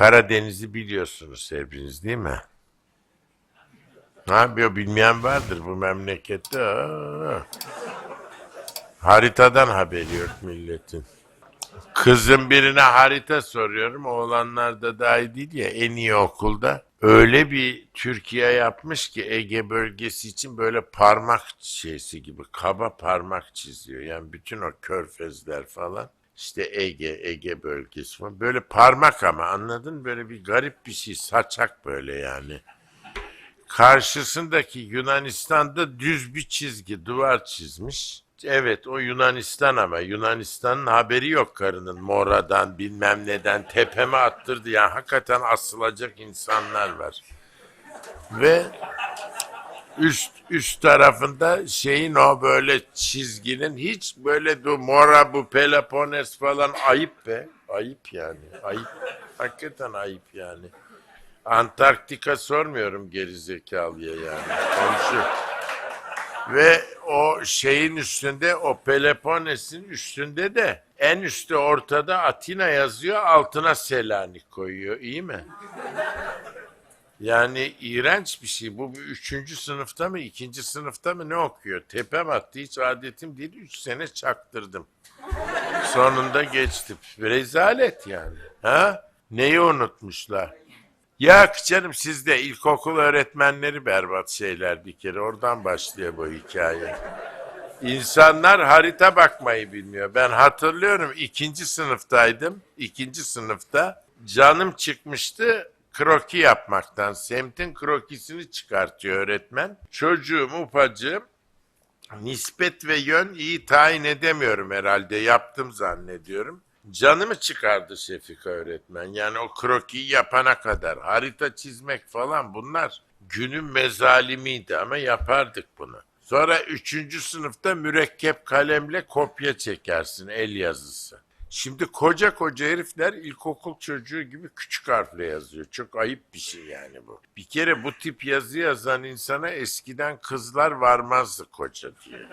Karadeniz'i biliyorsunuz hepiniz değil mi? Ne yapıyor bilmeyen vardır bu memlekette. Haritadan haberi yok milletin. Kızım birine harita soruyorum. Oğlanlar da dahi değil ya en iyi okulda. Öyle bir Türkiye yapmış ki Ege bölgesi için böyle parmak şeysi gibi kaba parmak çiziyor. Yani bütün o körfezler falan. İşte Ege, Ege bölgesi falan. Böyle parmak ama anladın? Böyle bir garip bir şey. Saçak böyle yani. Karşısındaki Yunanistan'da düz bir çizgi, duvar çizmiş. Evet o Yunanistan ama Yunanistan'ın haberi yok karının moradan bilmem neden tepeme attırdı. Yani hakikaten asılacak insanlar var. Ve üst üst tarafında şeyin o böyle çizginin hiç böyle bu mora bu Peloponnes falan ayıp be. Ayıp yani. Ayıp. Hakikaten ayıp yani. Antarktika sormuyorum gerizekalıya yani. Komşu. Ve o şeyin üstünde o Peloponnes'in üstünde de en üstte ortada Atina yazıyor altına Selanik koyuyor. İyi mi? Yani iğrenç bir şey. Bu bir üçüncü sınıfta mı ikinci sınıfta mı ne okuyor? Tepem attı hiç adetim değil. Üç sene çaktırdım. Sonunda geçtim. Rezalet yani. Ha? Neyi unutmuşlar? Ya canım sizde ilkokul öğretmenleri berbat şeyler bir kere. Oradan başlıyor bu hikaye. İnsanlar harita bakmayı bilmiyor. Ben hatırlıyorum ikinci sınıftaydım. İkinci sınıfta canım çıkmıştı kroki yapmaktan. Semtin krokisini çıkartıyor öğretmen. Çocuğum ufacığım nispet ve yön iyi tayin edemiyorum herhalde. Yaptım zannediyorum. Canımı çıkardı Şefika öğretmen. Yani o krokiyi yapana kadar. Harita çizmek falan bunlar günün mezalimiydi ama yapardık bunu. Sonra üçüncü sınıfta mürekkep kalemle kopya çekersin el yazısı. Şimdi koca koca herifler ilkokul çocuğu gibi küçük harfle yazıyor. Çok ayıp bir şey yani bu. Bir kere bu tip yazı yazan insana eskiden kızlar varmazdı koca diye.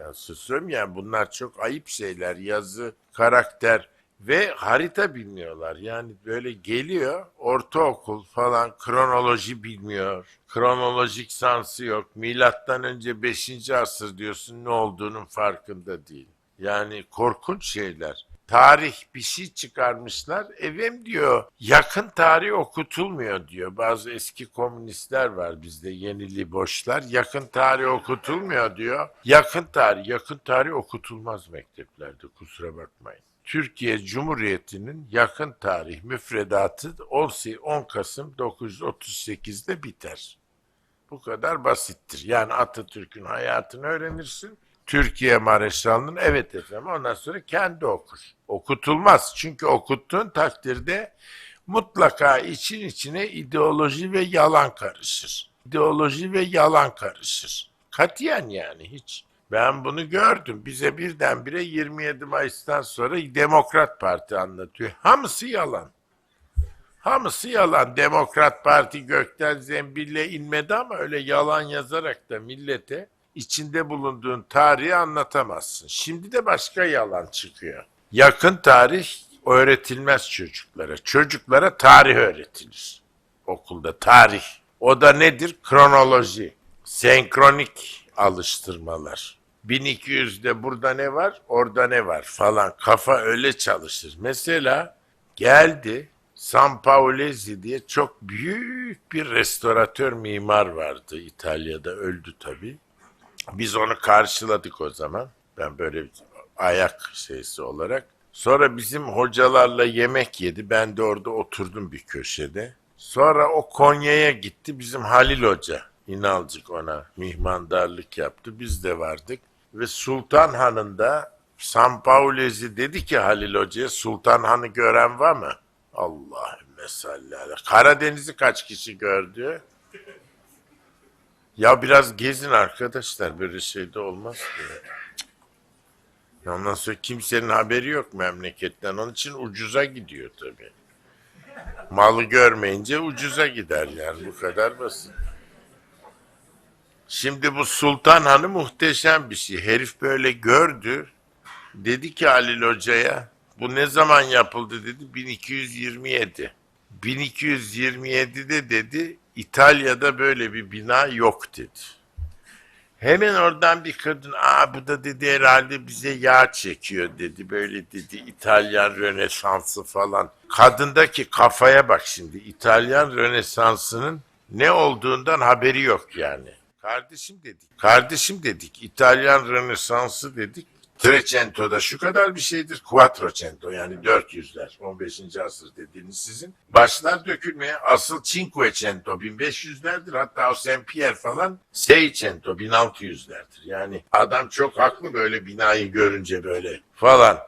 Ya susuyorum yani bunlar çok ayıp şeyler. Yazı, karakter ve harita bilmiyorlar. Yani böyle geliyor ortaokul falan kronoloji bilmiyor. Kronolojik sansı yok. Milattan önce 5. asır diyorsun ne olduğunun farkında değil. Yani korkunç şeyler. Tarih bir şey çıkarmışlar. Evim diyor yakın tarih okutulmuyor diyor. Bazı eski komünistler var bizde yenili boşlar. Yakın tarih okutulmuyor diyor. Yakın tarih, yakın tarih okutulmaz mekteplerde kusura bakmayın. Türkiye Cumhuriyeti'nin yakın tarih müfredatı 10 Kasım 938'de biter. Bu kadar basittir. Yani Atatürk'ün hayatını öğrenirsin. Türkiye Mareşal'ının evet efendim ondan sonra kendi okur. Okutulmaz. Çünkü okuttuğun takdirde mutlaka için içine ideoloji ve yalan karışır. İdeoloji ve yalan karışır. Katiyen yani hiç. Ben bunu gördüm. Bize birdenbire 27 Mayıs'tan sonra Demokrat Parti anlatıyor. Hamısı yalan. Hamısı yalan. Demokrat Parti gökten zembille inmedi ama öyle yalan yazarak da millete içinde bulunduğun tarihi anlatamazsın. Şimdi de başka yalan çıkıyor. Yakın tarih öğretilmez çocuklara. Çocuklara tarih öğretilir. Okulda tarih. O da nedir? Kronoloji. Senkronik alıştırmalar. 1200'de burada ne var, orada ne var falan. Kafa öyle çalışır. Mesela geldi San Paolesi diye çok büyük bir restoratör mimar vardı İtalya'da öldü tabii. Biz onu karşıladık o zaman. Ben böyle ayak şeysi olarak. Sonra bizim hocalarla yemek yedi. Ben de orada oturdum bir köşede. Sonra o Konya'ya gitti. Bizim Halil Hoca. İnalcık ona mihmandarlık yaptı. Biz de vardık. Ve Sultan Han'ın da San Paolesi dedi ki Halil Hoca'ya Sultan Han'ı gören var mı? Allahümme salli. Karadeniz'i kaç kişi gördü? Ya biraz gezin arkadaşlar böyle şeyde olmaz ki. Ya Ondan sonra kimsenin haberi yok memleketten. Onun için ucuza gidiyor tabii. Malı görmeyince ucuza gider yani bu kadar basit. Şimdi bu Sultan Hanı muhteşem bir şey. Herif böyle gördü. Dedi ki Halil Hoca'ya bu ne zaman yapıldı dedi 1227. 1227'de dedi İtalya'da böyle bir bina yok dedi. Hemen oradan bir kadın aa bu da dedi herhalde bize yağ çekiyor dedi. Böyle dedi İtalyan Rönesansı falan. Kadındaki kafaya bak şimdi İtalyan Rönesansı'nın ne olduğundan haberi yok yani. Kardeşim dedik. Kardeşim dedik. İtalyan Rönesansı dedik. Trecento'da şu kadar bir şeydir. Quattrocento yani 400'ler. 15. asır dediğiniz sizin. Başlar dökülmeye. Asıl Cinquecento 1500'lerdir. Hatta o Saint Pierre falan Seicento 1600'lerdir. Yani adam çok haklı böyle binayı görünce böyle falan.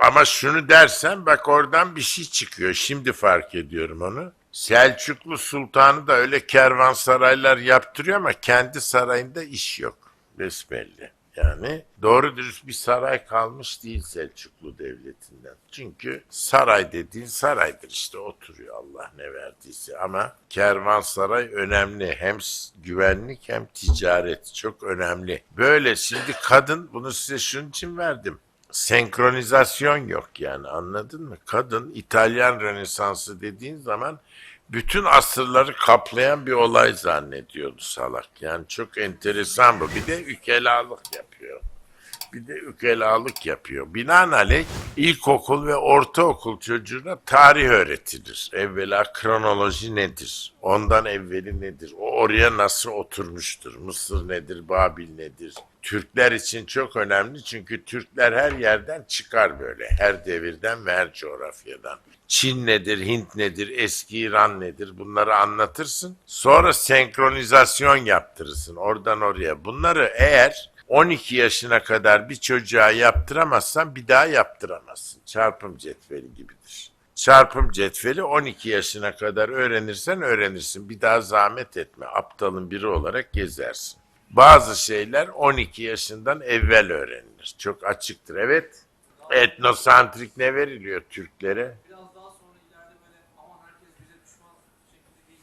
Ama şunu dersen bak oradan bir şey çıkıyor. Şimdi fark ediyorum onu. Selçuklu Sultanı da öyle kervansaraylar yaptırıyor ama kendi sarayında iş yok. Besbelli. Yani doğru dürüst bir saray kalmış değil Selçuklu Devleti'nden. Çünkü saray dediğin saraydır işte oturuyor Allah ne verdiyse. Ama kervansaray önemli. Hem güvenlik hem ticaret çok önemli. Böyle şimdi kadın bunu size şunun için verdim senkronizasyon yok yani anladın mı? Kadın İtalyan Rönesansı dediğin zaman bütün asırları kaplayan bir olay zannediyordu salak. Yani çok enteresan bu. Bir de ükelalık yapıyor. Bir de ükelalık yapıyor. Binaenaleyh ilkokul ve ortaokul çocuğuna tarih öğretilir. Evvela kronoloji nedir? Ondan evveli nedir? O oraya nasıl oturmuştur? Mısır nedir? Babil nedir? Türkler için çok önemli çünkü Türkler her yerden çıkar böyle. Her devirden ve her coğrafyadan. Çin nedir, Hint nedir, eski İran nedir bunları anlatırsın. Sonra senkronizasyon yaptırırsın oradan oraya. Bunları eğer 12 yaşına kadar bir çocuğa yaptıramazsan bir daha yaptıramazsın. Çarpım cetveli gibidir. Çarpım cetveli 12 yaşına kadar öğrenirsen öğrenirsin. Bir daha zahmet etme. Aptalın biri olarak gezersin. Bazı şeyler 12 yaşından evvel öğrenilir. Çok açıktır. Evet. Etnosantrik ne veriliyor Türklere? biraz daha sonra ileride böyle aman herkes bize düşman şeklinde bir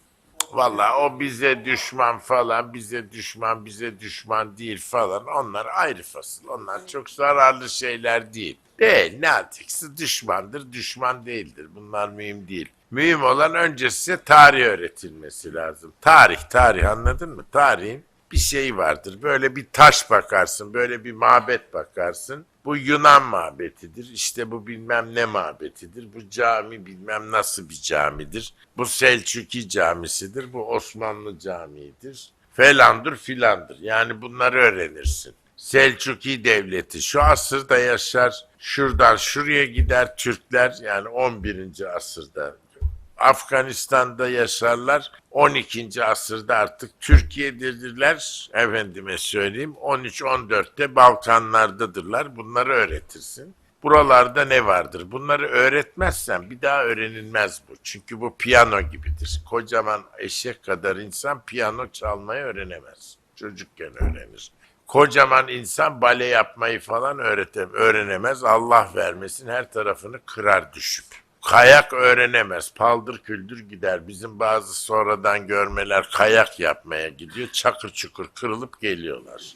Valla o bize düşman falan, bize düşman, bize düşman değil falan. Onlar ayrı fasıl. Onlar çok zararlı şeyler değil. Değil, ne yapacaksın? Düşmandır, düşman değildir. Bunlar mühim değil. Mühim olan önce size tarih öğretilmesi lazım. Tarih, tarih anladın mı? Tarihin bir şey vardır. Böyle bir taş bakarsın, böyle bir mabet bakarsın. Bu Yunan mabetidir. İşte bu bilmem ne mabetidir. Bu cami bilmem nasıl bir camidir. Bu Selçuki camisidir. Bu Osmanlı camiidir. Felandır filandır. Yani bunları öğrenirsin. Selçuki devleti şu asırda yaşar. Şuradan şuraya gider Türkler yani 11. asırda Afganistan'da yaşarlar. 12. asırda artık Türkiye'dedirler. Efendime söyleyeyim 13-14'te Balkanlardadırlar. Bunları öğretirsin. Buralarda ne vardır? Bunları öğretmezsen bir daha öğrenilmez bu. Çünkü bu piyano gibidir. Kocaman eşek kadar insan piyano çalmayı öğrenemez. Çocukken öğrenir. Kocaman insan bale yapmayı falan öğretem, öğrenemez. Allah vermesin her tarafını kırar düşüp. Kayak öğrenemez. Paldır küldür gider. Bizim bazı sonradan görmeler kayak yapmaya gidiyor. Çakır çukur kırılıp geliyorlar.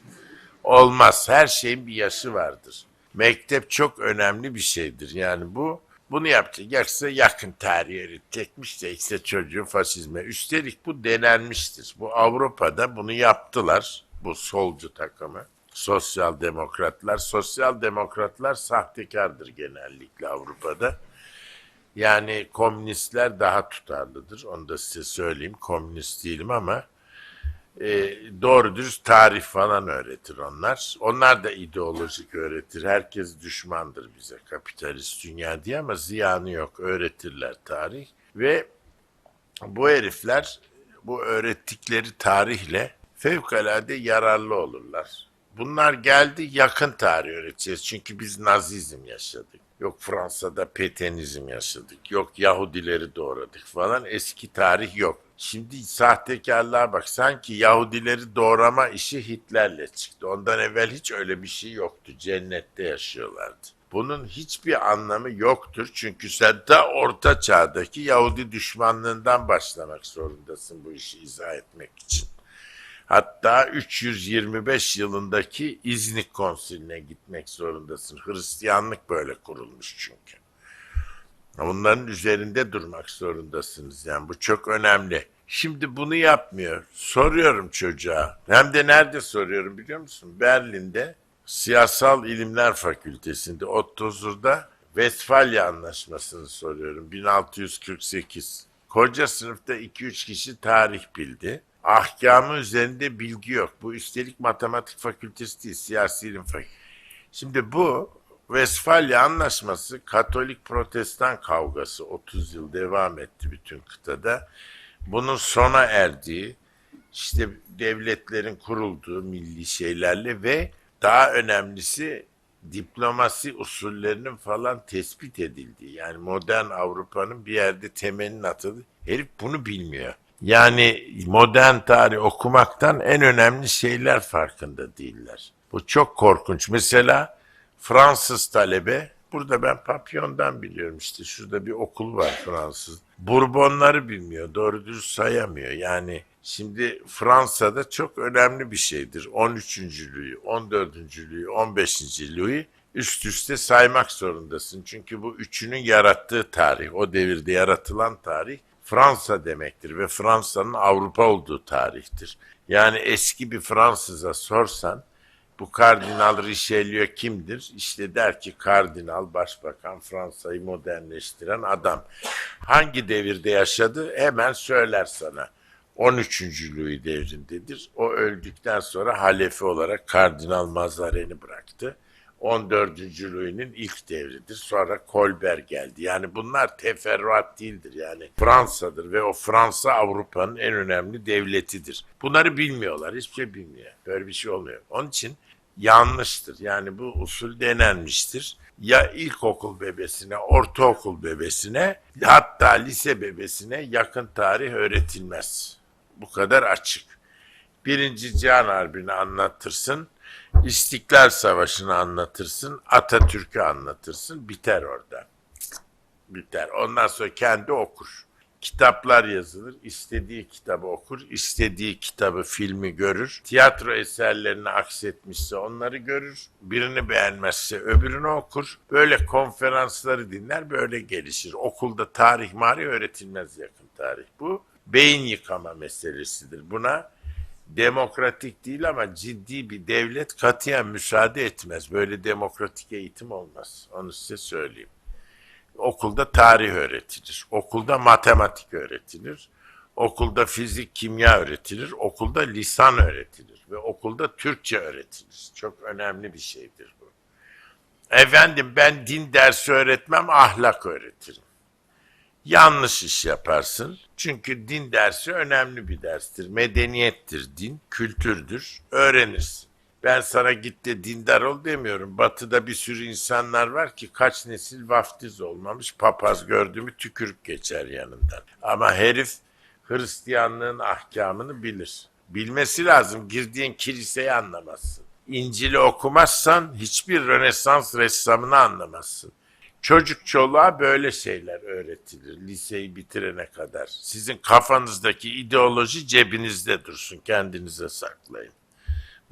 Olmaz. Her şeyin bir yaşı vardır. Mektep çok önemli bir şeydir. Yani bu bunu yapacak. Yoksa yakın tarihi öğretecekmiş de işte çocuğu faşizme. Üstelik bu denenmiştir. Bu Avrupa'da bunu yaptılar. Bu solcu takımı. Sosyal demokratlar. Sosyal demokratlar sahtekardır genellikle Avrupa'da. Yani komünistler daha tutarlıdır. Onu da size söyleyeyim. Komünist değilim ama e, doğru dürüst tarih falan öğretir onlar. Onlar da ideolojik öğretir. Herkes düşmandır bize kapitalist dünya diye ama ziyanı yok. Öğretirler tarih. Ve bu herifler bu öğrettikleri tarihle fevkalade yararlı olurlar. Bunlar geldi yakın tarih öğreteceğiz. Çünkü biz nazizm yaşadık. Yok Fransa'da petenizm yaşadık. Yok Yahudileri doğradık falan. Eski tarih yok. Şimdi sahtekarlığa bak. Sanki Yahudileri doğrama işi Hitler'le çıktı. Ondan evvel hiç öyle bir şey yoktu. Cennette yaşıyorlardı. Bunun hiçbir anlamı yoktur. Çünkü sen de orta çağdaki Yahudi düşmanlığından başlamak zorundasın bu işi izah etmek için. Hatta 325 yılındaki İznik Konsili'ne gitmek zorundasın. Hristiyanlık böyle kurulmuş çünkü. Bunların üzerinde durmak zorundasınız. Yani bu çok önemli. Şimdi bunu yapmıyor. Soruyorum çocuğa. Hem de nerede soruyorum biliyor musun? Berlin'de Siyasal İlimler Fakültesi'nde Otto Zur'da Westfalia Anlaşması'nı soruyorum. 1648. Koca sınıfta 2-3 kişi tarih bildi. Ahkamı üzerinde bilgi yok. Bu üstelik matematik fakültesi değil, siyasi ilim fakültesi. Şimdi bu Westfalia Anlaşması Katolik Protestan kavgası 30 yıl devam etti bütün kıtada. Bunun sona erdiği, işte devletlerin kurulduğu milli şeylerle ve daha önemlisi diplomasi usullerinin falan tespit edildiği. Yani modern Avrupa'nın bir yerde temelinin atıldığı. Herif bunu bilmiyor. Yani modern tarih okumaktan en önemli şeyler farkında değiller. Bu çok korkunç. Mesela Fransız talebe, burada ben Papyon'dan biliyorum işte şurada bir okul var Fransız. Bourbonları bilmiyor, doğru dürüst sayamıyor. Yani şimdi Fransa'da çok önemli bir şeydir. 13. Louis, 14. Louis, 15. Louis üst üste saymak zorundasın. Çünkü bu üçünün yarattığı tarih, o devirde yaratılan tarih Fransa demektir ve Fransa'nın Avrupa olduğu tarihtir. Yani eski bir Fransız'a sorsan bu Kardinal Richelieu kimdir? İşte der ki kardinal, başbakan, Fransa'yı modernleştiren adam. Hangi devirde yaşadı? Hemen söyler sana. 13. Louis devrindedir. O öldükten sonra halefi olarak Kardinal Mazarin'i bıraktı. 14. Louis'nin ilk devridir. Sonra Colbert geldi. Yani bunlar teferruat değildir. Yani Fransa'dır ve o Fransa Avrupa'nın en önemli devletidir. Bunları bilmiyorlar. Hiçbir şey bilmiyor. Böyle bir şey olmuyor. Onun için yanlıştır. Yani bu usul denenmiştir. Ya ilkokul bebesine, ortaokul bebesine, hatta lise bebesine yakın tarih öğretilmez. Bu kadar açık. Birinci Cihan Harbi'ni anlatırsın, İstiklal Savaşı'nı anlatırsın, Atatürk'ü anlatırsın, biter orada. Biter. Ondan sonra kendi okur. Kitaplar yazılır, istediği kitabı okur, istediği kitabı, filmi görür. Tiyatro eserlerini aksetmişse onları görür. Birini beğenmezse öbürünü okur. Böyle konferansları dinler, böyle gelişir. Okulda tarih mari öğretilmez yakın tarih. Bu beyin yıkama meselesidir. Buna demokratik değil ama ciddi bir devlet katiyen müsaade etmez. Böyle demokratik eğitim olmaz. Onu size söyleyeyim. Okulda tarih öğretilir. Okulda matematik öğretilir. Okulda fizik, kimya öğretilir. Okulda lisan öğretilir. Ve okulda Türkçe öğretilir. Çok önemli bir şeydir bu. Efendim ben din dersi öğretmem, ahlak öğretirim. Yanlış iş yaparsın. Çünkü din dersi önemli bir derstir. Medeniyettir din, kültürdür. Öğrenirsin. Ben sana git de dindar ol demiyorum. Batı'da bir sürü insanlar var ki kaç nesil vaftiz olmamış. Papaz gördü mü tükürük geçer yanından. Ama herif Hristiyanlığın ahkamını bilir. Bilmesi lazım. Girdiğin kiliseyi anlamazsın. İncil'i okumazsan hiçbir Rönesans ressamını anlamazsın. Çocuk çoluğa böyle şeyler öğretilir liseyi bitirene kadar. Sizin kafanızdaki ideoloji cebinizde dursun, kendinize saklayın.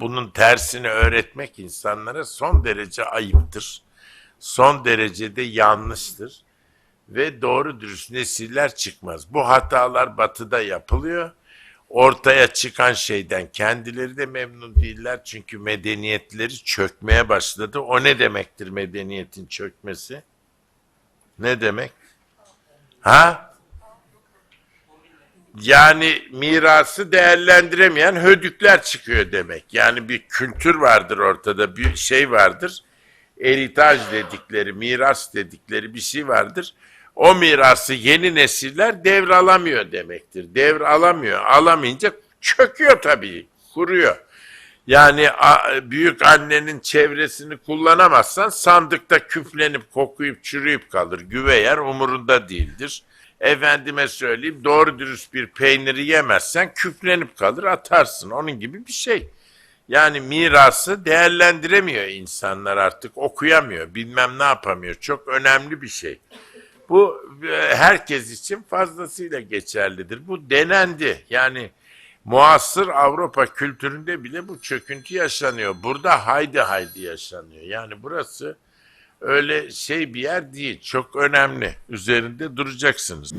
Bunun tersini öğretmek insanlara son derece ayıptır. Son derecede yanlıştır. Ve doğru dürüst nesiller çıkmaz. Bu hatalar batıda yapılıyor. Ortaya çıkan şeyden kendileri de memnun değiller. Çünkü medeniyetleri çökmeye başladı. O ne demektir medeniyetin çökmesi? Ne demek? Ha? Yani mirası değerlendiremeyen hödükler çıkıyor demek. Yani bir kültür vardır ortada, bir şey vardır. Eritaj dedikleri, miras dedikleri bir şey vardır. O mirası yeni nesiller devralamıyor demektir. Devralamıyor. Alamayınca çöküyor tabii, kuruyor. Yani büyük annenin çevresini kullanamazsan sandıkta küflenip kokuyup çürüyüp kalır. Güveyer umurunda değildir. Efendime söyleyeyim doğru dürüst bir peyniri yemezsen küflenip kalır atarsın. Onun gibi bir şey. Yani mirası değerlendiremiyor insanlar artık okuyamıyor bilmem ne yapamıyor. Çok önemli bir şey. Bu e, herkes için fazlasıyla geçerlidir. Bu denendi. Yani muasır Avrupa kültüründe bile bu çöküntü yaşanıyor. Burada haydi haydi yaşanıyor. Yani burası öyle şey bir yer değil. Çok önemli. Üzerinde duracaksınız.